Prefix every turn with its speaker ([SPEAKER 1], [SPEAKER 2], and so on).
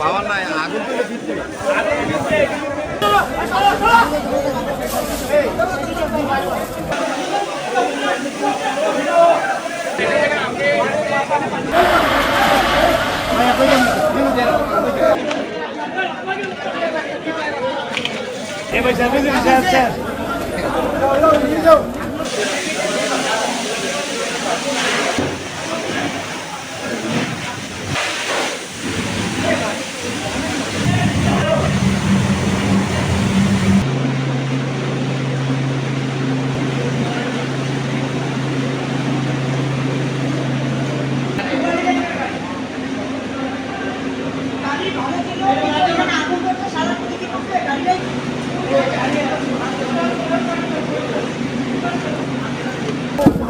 [SPEAKER 1] পাওয়ার নাই আগুন এবার সার্ভিস বিচার স্যার।